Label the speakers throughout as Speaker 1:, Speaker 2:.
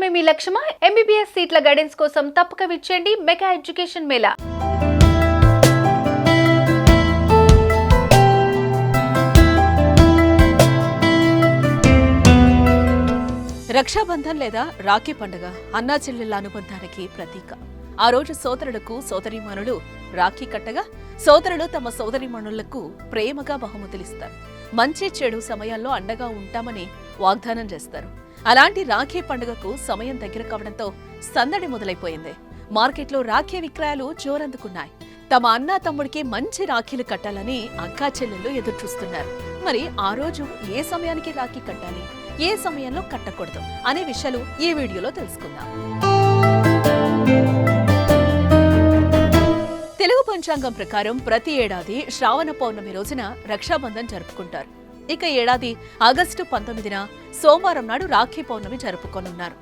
Speaker 1: చదవడమే మీ లక్ష్యమా? MBBS సీట్ల guidance కోసం తప్పక విచ్చేయండి మెగా ఎడ్యుకేషన్ మేళా.
Speaker 2: రక్షాబంధన్ లేదా రాఖీ పండుగ అన్నా చెల్లెళ్ళ అనుబంధానికి ప్రతీక. ఆ రోజు సోదరులకు సోదరిమణులు రాఖీ కట్టగా సోదరులు తమ సోదరిమణులకు ప్రేమగా బహుమతులిస్తారు. మంచి చెడు సమయాల్లో అండగా ఉంటామని వాగ్దానం చేస్తారు. అలాంటి రాఖీ పండుగకు సమయం దగ్గర కావడంతో సందడి మొదలైపోయింది. మార్కెట్లో రాఖీ విక్రయాలు జోరందుకున్నాయి. తమ అన్నా తమ్ముడికి మంచి రాఖీలు కట్టాలని అక్కా చెల్లెళ్ళు ఎదురుచూస్తున్నారు. మరి ఆ రోజు ఏ సమయానికి రాఖీ కట్టాలి? ఏ సమయంలో కట్టకూడదు? అనే విషయాలు ఈ వీడియోలో తెలుసుకుందాం. తెలుగు పంచాంగం ప్రకారం ప్రతి ఏడాది శ్రావణ పౌర్ణమి రోజున రక్షాబంధన్ జరుపుకుంటారు. ఇక ఏడాది ఆగస్టు పంతొమ్మిదిన సోమవారం నాడు రాఖీ పౌర్ణమి జరుపుకోనున్నారు.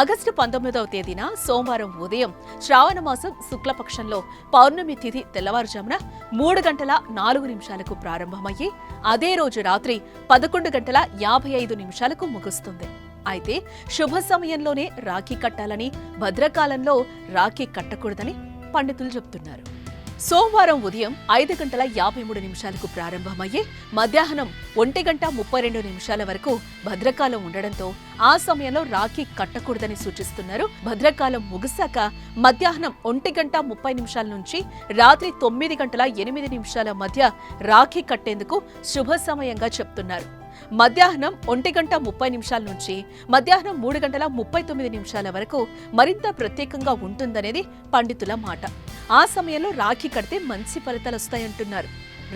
Speaker 2: ఆగస్టు పంతొమ్మిదవ తేదీన సోమవారం ఉదయం శ్రావణమాసం శుక్లపక్షంలో పౌర్ణమి తిథి తెల్లవారుజామున మూడు గంటల నాలుగు నిమిషాలకు ప్రారంభమయ్యి అదే రోజు రాత్రి పదకొండు గంటల యాభై ఐదు నిమిషాలకు ముగుస్తుంది. అయితే శుభ సమయంలోనే రాఖీ కట్టాలని భద్రకాలంలో రాఖీ కట్టకూడదని పండితులు చెబుతున్నారు సోమవారం ఉదయం ఐదు గంటల యాభై మూడు నిమిషాలకు ప్రారంభమయ్యే మధ్యాహ్నం ఒంటి గంట ముప్పై రెండు నిమిషాల వరకు భద్రకాలం ఉండడంతో ఆ సమయంలో రాఖీ కట్టకూడదని సూచిస్తున్నారు. భద్రకాలం ముగిశాక మధ్యాహ్నం ఒంటి గంట ముప్పై నిమిషాల నుంచి రాత్రి తొమ్మిది గంటల ఎనిమిది నిమిషాల మధ్య రాఖీ కట్టేందుకు శుభ సమయంగా చెప్తున్నారు. మధ్యాహ్నం ఒంటి గంట ముప్పై నిమిషాల నుంచి మధ్యాహ్నం మూడు గంటల ముప్పై తొమ్మిది నిమిషాల వరకు మరింత ప్రత్యేకంగా ఉంటుందనేది పండితుల మాట. ఆ సమయంలో రాఖీ కడితే మంచి ఫలితాలు వస్తాయంటున్నారు.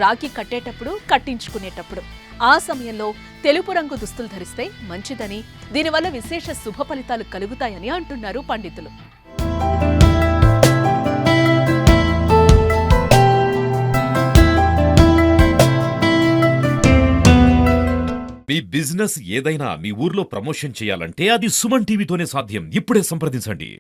Speaker 2: రాఖీ కట్టేటప్పుడు కట్టించుకునేటప్పుడు. ఆ సమయంలో తెలుపు రంగు దుస్తులు ధరిస్తే మంచిదని దీనివల్ల విశేష శుభ ఫలితాలు కలుగుతాయని అంటున్నారు పండితులు.
Speaker 3: మీ బిజినెస్ ఏదైనా మీ ఊర్లో ప్రమోషన్ చేయాలంటే అది సుమన్ టీవీతోనే సాధ్యం. ఇప్పుడే సంప్రదించండి.